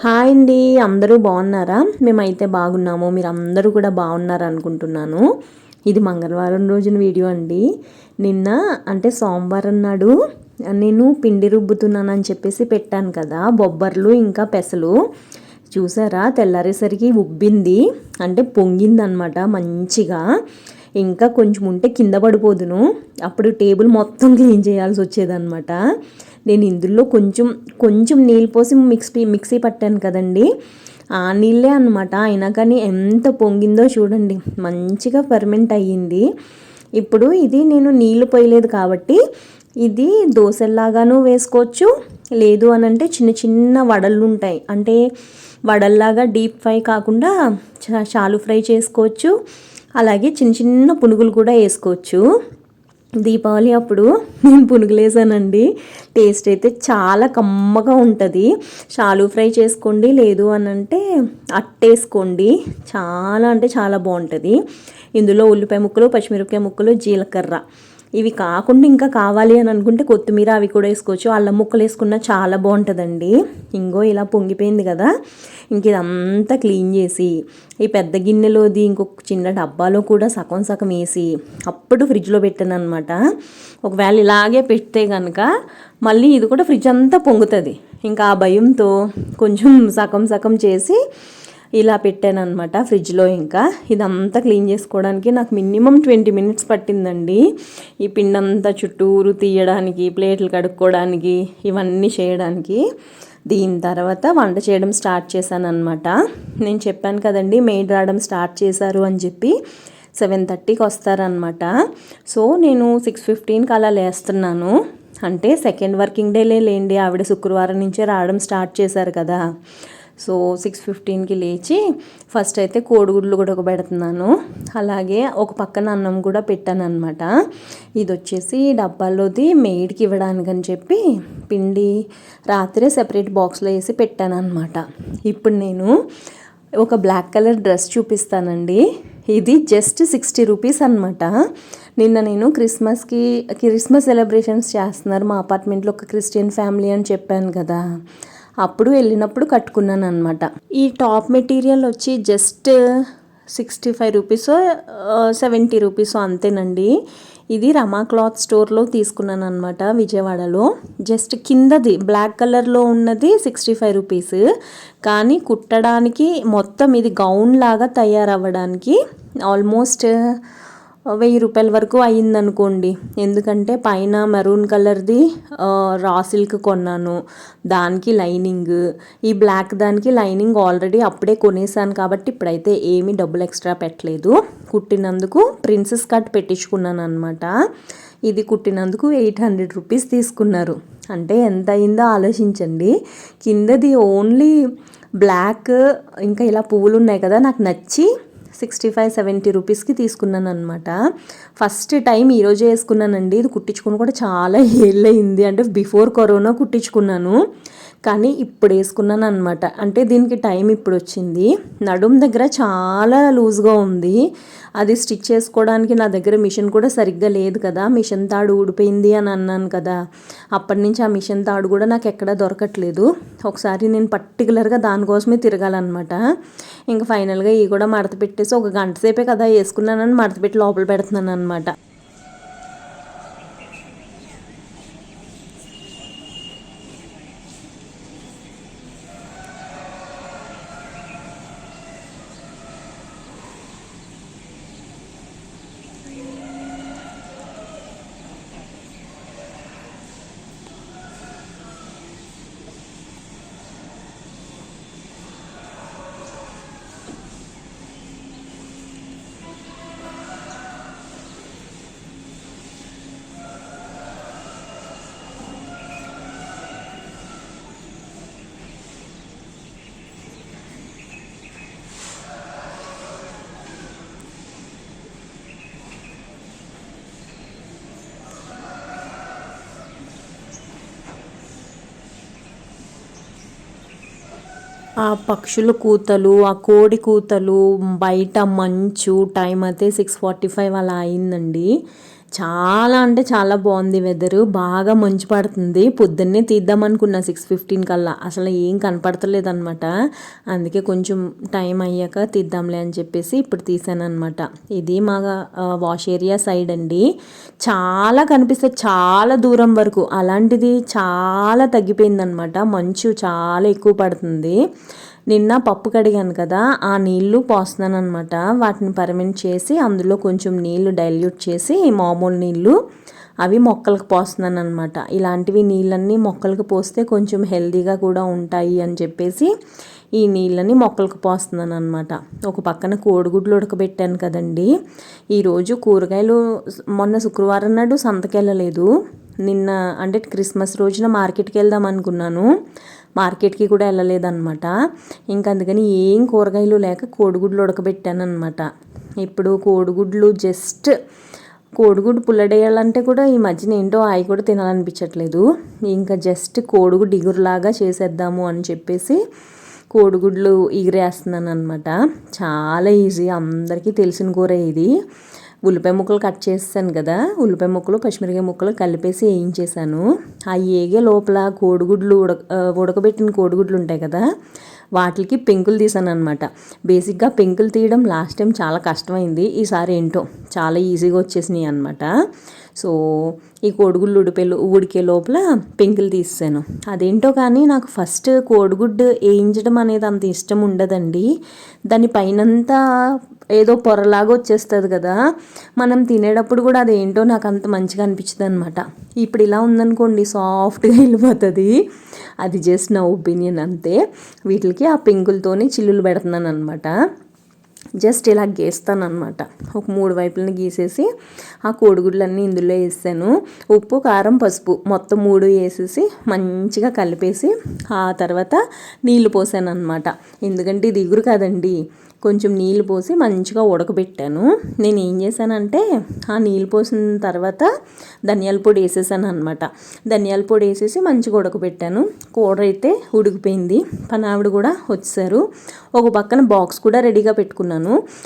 Hi అండి అందరూ బాగున్నారా? మేమైతే బాగున్నాము మీరు అందరూ కూడా బాగున్నారు అనుకుంటున్నాను ఇది మంగళవారం రోజున వీడియో అండి. నిన్న అంటే సోమవారం నాడు నేను పిండి రుబ్బుతున్నానని చెప్పేసి పెట్టాను కదా బొబ్బర్లు ఇంకా పెసలు. చూసారా? తెల్లారేసరికి ఉబ్బింది అంటే పొంగిందనమాట మంచిగా. ఇంకా కొంచెం ఉంటే కింద పడిపోదును. అప్పుడు టేబుల్ మొత్తం క్లీన్ చేయాల్సి వచ్చేదన్నమాట. నేను ఇందులో కొంచెం కొంచెం నీళ్ళు పోసి మిక్సీ మిక్సీ పట్టాను కదండి. ఆ నీళ్ళే అనమాట అయినా కానీ ఎంత పొంగిందో చూడండి. మంచిగా ఫర్మెంట్ అయ్యింది. ఇప్పుడు ఇది నేను నీళ్ళు పోయలేదు కాబట్టి ఇది దోశల్లాగాను వేసుకోవచ్చు. లేదు అని అంటే చిన్న చిన్న వడలు ఉంటాయి. అంటే వడల్లాగా డీప్ ఫ్రై కాకుండా చాలు ఫ్రై చేసుకోవచ్చు. అలాగే చిన్న చిన్న పునుగులు కూడా వేసుకోవచ్చు. దీపావళి అప్పుడు నేను పునుగులేసానండి టేస్ట్ అయితే చాలా కమ్మగా ఉంటుంది. షాలు ఫ్రై చేసుకోండి లేదు అని అంటే అట్టేసుకోండి. చాలా అంటే చాలా బాగుంటుంది. ఇందులో ఉల్లిపాయ ముక్కలు పచ్చిమిరపకాయ ముక్కలు జీలకర్ర. ఇవి కాకుండా ఇంకా కావాలి అని అనుకుంటే కొత్తిమీర అవి కూడా వేసుకోవచ్చు. అల్లం ముక్కలు వేసుకున్న చాలా బాగుంటుందండి. ఇంకో ఇలా పొంగిపోయింది కదా. ఇంక ఇదంతా క్లీన్ చేసి ఈ పెద్ద గిన్నెలోది ఇంకొక చిన్న డబ్బాలో కూడా సగం సగం వేసి అప్పుడు ఫ్రిడ్జ్లో పెట్టాను అనమాట ఒకవేళ ఇలాగే పెడితే కనుక మళ్ళీ ఇది కూడా ఫ్రిడ్జ్ అంతా పొంగుతుంది. ఇంకా ఆ భయంతో కొంచెం సగం సగం చేసి ఇలా పెట్టాను అనమాట ఫ్రిడ్జ్లో ఇంకా. ఇదంతా క్లీన్ చేసుకోవడానికి నాకు మినిమం ట్వంటీ మినిట్స్ పట్టిందండి. ఈ పిండంతా చుట్టూరు తీయడానికి ప్లేట్లు కడుక్కోవడానికి ఇవన్నీ చేయడానికి. దీని తర్వాత వంట చేయడం స్టార్ట్ చేశాను అనమాట నేను చెప్పాను కదండి మెయిడ్ రావడం స్టార్ట్ చేశారు అని చెప్పి సెవెన్ థర్టీకి వస్తారనమాట సో నేను సిక్స్ ఫిఫ్టీన్కి అలా లేస్తున్నాను. అంటే సెకండ్ వర్కింగ్ డేలే లేండి ఆవిడ శుక్రవారం నుంచే రావడం స్టార్ట్ చేశారు కదా. సో సిక్స్ ఫిఫ్టీన్కి లేచి ఫస్ట్ అయితే కోడిగుడ్లు కూడా ఒక పెడుతున్నాను. అలాగే ఒక పక్కన అన్నం కూడా పెట్టాను అనమాట ఇది వచ్చేసి డబ్బాలోది మెయిడ్కి ఇవ్వడానికని చెప్పి పిండి రాత్రే సెపరేట్ బాక్స్లో వేసి పెట్టాను అనమాట ఇప్పుడు నేను ఒక బ్లాక్ కలర్ డ్రెస్ చూపిస్తానండి. ఇది జస్ట్ సిక్స్టీ రూపీస్ అనమాట నిన్న నేను క్రిస్మస్కి క్రిస్మస్ సెలబ్రేషన్స్ చేస్తున్నారు. మా అపార్ట్మెంట్లో ఒక క్రిస్టియన్ ఫ్యామిలీ అని చెప్పాను కదా. అప్పుడు వెళ్ళినప్పుడు కట్టుకున్నాను అనమాట ఈ టాప్ మెటీరియల్ వచ్చి just sixty five rupees seventy rupees అంతేనండి. ఇది రమా క్లాత్ స్టోర్లో తీసుకున్నాను అనమాట విజయవాడలో. జస్ట్ కిందది బ్లాక్ కలర్లో ఉన్నది సిక్స్టీ ఫైవ్ రూపీస్. కానీ కుట్టడానికి మొత్తం ఇది గౌన్ లాగా తయారవ్వడానికి ఆల్మోస్ట్ వెయ్యి రూపాయల వరకు అయ్యిందనుకోండి. ఎందుకంటే పైన మెరూన్ కలర్ది రా సిల్క్ కొన్నాను. దానికి లైనింగ్. ఈ బ్లాక్ దానికి లైనింగ్ ఆల్రెడీ అప్పుడే కొనేసాను కాబట్టి ఇప్పుడైతే ఏమీ డబ్బులు ఎక్స్ట్రా పెట్టలేదు. కుట్టినందుకు ప్రిన్సెస్ కట్ పెట్టించుకున్నాను అనమాట ఇది కుట్టినందుకు ఎయిట్ హండ్రెడ్ రూపీస్ తీసుకున్నారు. అంటే ఎంత అయిందో ఆలోచించండి. కిందది ఓన్లీ బ్లాక్ ఇంకా ఇలా పువ్వులు ఉన్నాయి కదా నాకు నచ్చి సిక్స్టీ ఫైవ్ సెవెంటీ రూపీస్కి తీసుకున్నాను అనమాట ఫస్ట్ టైం ఈరోజే వేసుకున్నానండి. ఇది కుట్టించుకుని కూడా చాలా ఏళ్ళయింది. అంటే బిఫోర్ కరోనా కుట్టించుకున్నాను. కానీ ఇప్పుడు వేసుకున్నాను అనమాట అంటే దీనికి టైం ఇప్పుడు వచ్చింది నడుం దగ్గర చాలా లూజ్గా ఉంది. అది స్టిచ్ చేసుకోవడానికి నా దగ్గర మిషన్ కూడా సరిగ్గా లేదు కదా. మిషన్ తాడు ఊడిపోయింది అని అన్నాను కదా. అప్పటి నుంచి ఆ మిషన్ తాడు కూడా నాకు ఎక్కడా దొరకట్లేదు. ఒకసారి నేను పర్టికులర్గా దానికోసమే తిరగాలన్నమాట. ఇంకా ఫైనల్గా ఇవి కూడా మడత పెట్టేసి ఒక గంట సేపే కదా వేసుకున్నానని మడత పెట్టి లోపల పెడుతున్నాను అనమాట ఆ పక్షుల కూతలు ఆ కోడి కూతలు బయట మంచు టైం అయితే సిక్స్ ఫార్టీ ఫైవ్ అలా అయిందండి. చాలా అంటే చాలా బాగుంది వెదరు. బాగా మంచు పడుతుంది. పొద్దున్నే తీద్దాం అనుకున్నా సిక్స్ ఫిఫ్టీన్ కల్లా. అసలు ఏం కనపడతలేదనమాట అందుకే కొంచెం టైం అయ్యాక తీద్దాంలే అని చెప్పేసి ఇప్పుడు తీసాను అనమాట ఇది మా వాష్ ఏరియా సైడ్ అండి. చాలా కనిపిస్తుంది చాలా దూరం వరకు. అలాంటిది చాలా తగ్గిపోయిందనమాట మంచు చాలా ఎక్కువ పడుతుంది. నిన్న పప్పు కడిగాను కదా ఆ నీళ్ళు పోస్తున్నాను అనమాట వాటిని పర్మెంట్ చేసి అందులో కొంచెం నీళ్ళు డైల్యూట్ చేసి మామూలు నీళ్ళు అవి మొక్కలకు పోస్తున్నాను అనమాట ఇలాంటివి నీళ్ళన్నీ మొక్కలకు పోస్తే కొంచెం హెల్దీగా కూడా ఉంటాయి అని చెప్పేసి ఈ నీళ్ళని మొక్కలకు పోస్తున్నాను అనమాట ఒక పక్కన కోడిగుడ్లు ఉడకబెట్టాను కదండి. ఈరోజు కూరగాయలు మొన్న శుక్రవారం నాడు సంతకెళ్ళలేదు. నిన్న అంటే క్రిస్మస్ రోజున మార్కెట్కి వెళ్దాం అనుకున్నాను. మార్కెట్కి కూడా వెళ్ళలేదన్నమాట. ఇంకా అందుకని ఏం కూరగాయలు లేక కోడిగుడ్లు ఉడకబెట్టాను అనమాట ఇప్పుడు కోడిగుడ్లు జస్ట్ కోడిగుడ్డు పుల్లడేయాలంటే కూడా ఈ మధ్యన ఏంటో అవి కూడా తినాలనిపించట్లేదు. ఇంకా జస్ట్ కోడిగుడ్డు ఇగురులాగా చేసేద్దాము అని చెప్పేసి కోడిగుడ్లు ఎగిరేస్తున్నాను అనమాట చాలా ఈజీ అందరికీ తెలిసిన కూర ఇది. ఉల్లిపాయ ముక్కలు కట్ చేసాను కదా. ఉల్లిపాయ ముక్కలు పచ్చిమిరకాయ ముక్కలు కలిపేసి వేయించేసాను ఆ ఏగే లోపల కోడిగుడ్లు ఉడక ఉడకబెట్టిన కోడిగుడ్లు ఉంటాయి కదా వాటికి పెంకులు తీసాను అనమాట బేసిక్గా పెంకులు తీయడం లాస్ట్ టైం చాలా కష్టమైంది. ఈసారి ఏంటో చాలా ఈజీగా వచ్చేసినాయి అనమాట సో ఈ కోడిగుడ్లు ఉడిపే ఉడికే లోపల పెంకులు తీసాను అదేంటో కానీ నాకు ఫస్ట్ కోడిగుడ్డు వేయించడం అనేది అంత ఇష్టం ఉండదండి. దాని పైనంతా ఏదో పొరలాగా వచ్చేస్తుంది కదా. మనం తినేటప్పుడు కూడా అదేంటో నాకు అంత మంచిగా అనిపించదు అనమాట ఇప్పుడు ఇలా ఉందనుకోండి సాఫ్ట్గా వెళ్ళిపోతుంది. అది జస్ట్ నా ఒపీనియన్ అంతే. వీటికి ఆ పెంకులతోనే చిల్లులు పెడుతున్నాను అనమాట జస్ట్ ఇలా గీస్తాను అనమాట ఒక మూడు వైపులను గీసేసి ఆ కోడిగుడ్లన్నీ ఇందులో వేసాను. ఉప్పు కారం పసుపు మొత్తం మూడు వేసేసి మంచిగా కలిపేసి ఆ తర్వాత నీళ్ళు పోసాను అనమాట ఎందుకంటే ఇది ఇగురు కదండి. కొంచెం నీళ్ళు పోసి మంచిగా ఉడకబెట్టాను. నేను ఏం చేశానంటే ఆ నీళ్ళు పోసిన తర్వాత ధనియాల పొడి వేసేసాను అనమాట ధనియాల పొడి వేసేసి మంచిగా ఉడకబెట్టాను. కూర అయితే ఉడికిపోయింది. పనావిడ కూడా వచ్చారు. ఒక పక్కన బాక్స్ కూడా రెడీగా పెట్టుకున్నాను.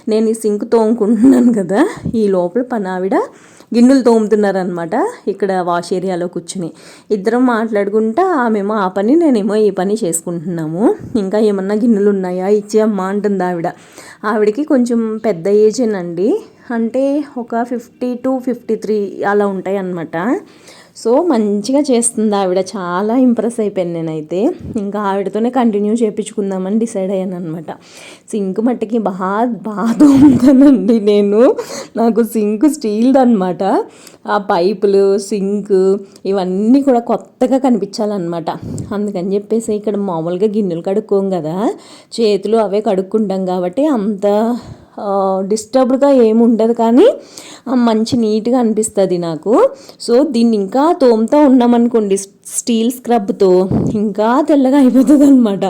నేను ఈ సింక్ తోముకుంటున్నాను కదా. ఈ లోపల పనావిడ గిన్నెలు తోముతున్నారనమాట ఇక్కడ వాష్ ఏరియాలో కూర్చుని. ఇద్దరం మాట్లాడుకుంటా ఆమెమో ఆ పని నేనేమో ఈ పని చేసుకుంటున్నాము. ఇంకా ఏమన్నా గిన్నెలు ఉన్నాయా? ఇచ్చే అమ్మ అంటుంది ఆవిడ. ఆవిడకి కొంచెం పెద్ద ఏజ్ అండి. అంటే ఒక ఫిఫ్టీ టు ఫిఫ్టీ త్రీ అలా ఉంటాయి అన్నమాట సో మంచిగా చేస్తుంది ఆవిడ. చాలా ఇంప్రెస్ అయిపోయాను నేనైతే. ఇంకా ఆవిడతోనే కంటిన్యూ చేయించుకుందామని డిసైడ్ అయ్యాను అనమాట సింక్ మట్టికి బాగా బాధ ఉంటానండి నేను. నాకు సింక్ స్టీల్ది అనమాట ఆ పైపులు సింక్ ఇవన్నీ కూడా కొత్తగా కనిపించాలన్నమాట. అందుకని చెప్పేసి ఇక్కడ మామూలుగా గిన్నెలు కడుక్కోం కదా. చేతులు అవే కడుక్కుంటాం కాబట్టి అంత డిస్టర్బ్డ్గా ఏమి ఉండదు కానీ మంచి నీట్గా అనిపిస్తుంది నాకు. సో దీన్ని ఇంకా తోముతా ఉన్నామనుకోండి స్టీల్ స్క్రబ్తో ఇంకా తెల్లగా అయిపోతుంది అనమాట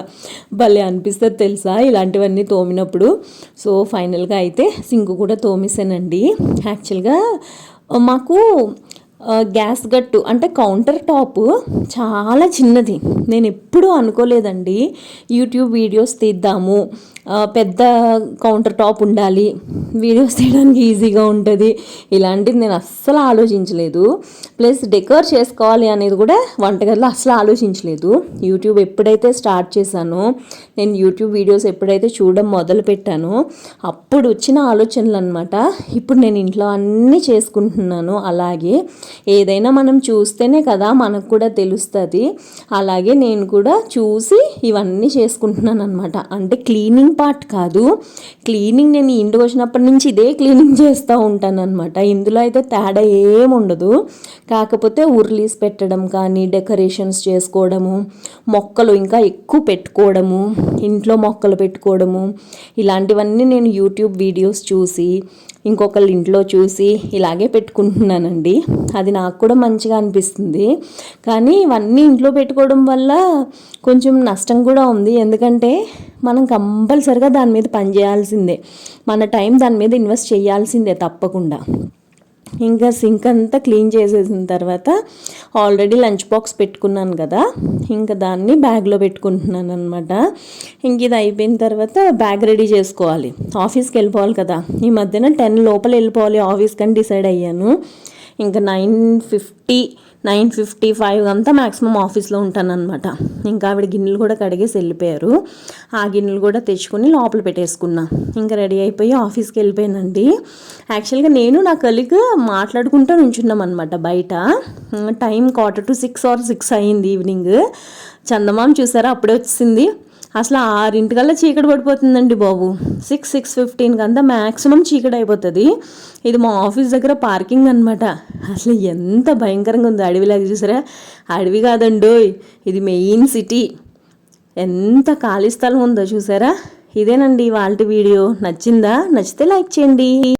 భలే అనిపిస్తుంది తెలుసా ఇలాంటివన్నీ తోమినప్పుడు. సో ఫైనల్గా అయితే సింక్ కూడా తోమేసానండి యాక్చువల్గా మాకు గ్యాస్ గట్టు అంటే కౌంటర్ టాప్ చాలా చిన్నది. నేను ఎప్పుడూ అనుకోలేదండి. యూట్యూబ్ వీడియోస్ తీద్దాము పెద్ద కౌంటర్ టాప్ ఉండాలి. వీడియోస్ తీయడానికి ఈజీగా ఉంటుంది. ఇలాంటిది నేను అస్సలు ఆలోచించలేదు. ప్లస్ డెకర్ చేసుకోవాలి అనేది కూడా వంటగదిలో అస్సలు ఆలోచించలేదు. యూట్యూబ్ ఎప్పుడైతే స్టార్ట్ చేశానో నేను యూట్యూబ్ వీడియోస్ ఎప్పుడైతే చూడడం మొదలు పెట్టానో అప్పుడు వచ్చిన ఆలోచనలు అనమాట ఇప్పుడు నేను ఇంట్లో అన్నీ చేసుకుంటున్నాను. అలాగే ఏదైనా మనం చూస్తేనే కదా మనకు కూడా తెలుస్తుంది. అలాగే నేను కూడా చూసి ఇవన్నీ చేసుకుంటున్నాను అనమాట అంటే క్లీనింగ్ పార్ట్ కాదు క్లీనింగ్ నేను ఇంటికి వచ్చినప్పటి నుంచి ఇదే క్లీనింగ్ చేస్తూ ఉంటాను అనమాట ఇందులో అయితే తేడా ఏముండదు కాకపోతే ఉర్లీస్ పెట్టడం కానీ డెకరేషన్స్ చేసుకోవడము మొక్కలు ఇంకా ఎక్కువ పెట్టుకోవడము ఇంట్లో మొక్కలు పెట్టుకోవడము ఇలాంటివన్నీ నేను యూట్యూబ్ వీడియోస్ చూసి ఇంకొకళ్ళు ఇంట్లో చూసి ఇలాగే పెట్టుకుంటున్నానండి. అది నాకు కూడా మంచిగా అనిపిస్తుంది. కానీ ఇవన్నీ ఇంట్లో పెట్టుకోవడం వల్ల కొంచెం నష్టం కూడా ఉంది. ఎందుకంటే మనం కంపల్సరిగా దాని మీద పని చేయాల్సిందే. మన టైం దాని మీద ఇన్వెస్ట్ చేయాల్సిందే తప్పకుండా. ఇంకా సింక్ అంతా క్లీన్ చేసేసిన తర్వాత ఆల్రెడీ లంచ్ బాక్స్ పెట్టుకున్నాను కదా. ఇంకా దాన్ని బ్యాగ్లో పెట్టుకుంటున్నాను అనమాట ఇంక ఇది అయిపోయిన తర్వాత బ్యాగ్ రెడీ చేసుకోవాలి. ఆఫీస్కి వెళ్ళిపోవాలి కదా. ఈ మధ్యన టెన్ లోపల వెళ్ళిపోవాలి ఆఫీస్కి అని డిసైడ్ అయ్యాను. ఇంకా nine fifty nine fifty five అంతా మ్యాక్సిమం ఆఫీస్లో ఉంటానన్నమాట. ఇంకా ఆవిడ గిన్నెలు కూడా కడిగేసి వెళ్ళిపోయారు. ఆ గిన్నెలు కూడా తెచ్చుకొని లోపల పెట్టేసుకున్నా. ఇంకా రెడీ అయిపోయి ఆఫీస్కి వెళ్ళిపోయానండి. యాక్చువల్గా నేను నా కలిగ్ మాట్లాడుకుంటూ నుంచున్నాం అనమాట బయట time quarter to six or six అయ్యింది ఈవినింగ్. చందమామ చూసారా? అప్పుడే వచ్చింది అసలు ఆరింటికల్లా చీకటి పడిపోతుందండి బాబు. సిక్స్ సిక్స్ ఫిఫ్టీన్కి అంతా మ్యాక్సిమం చీకటి అయిపోతుంది. ఇది మా ఆఫీస్ దగ్గర పార్కింగ్ అనమాట అసలు ఎంత భయంకరంగా ఉంది అడవిలాగా చూసారా? అడవి కాదండోయ్ ఇది మెయిన్ సిటీ. ఎంత ఖాళీ స్థలం ఉందో చూసారా? ఇదేనండి వాళ్ళ వీడియో. నచ్చిందా? నచ్చితే లైక్ చేయండి.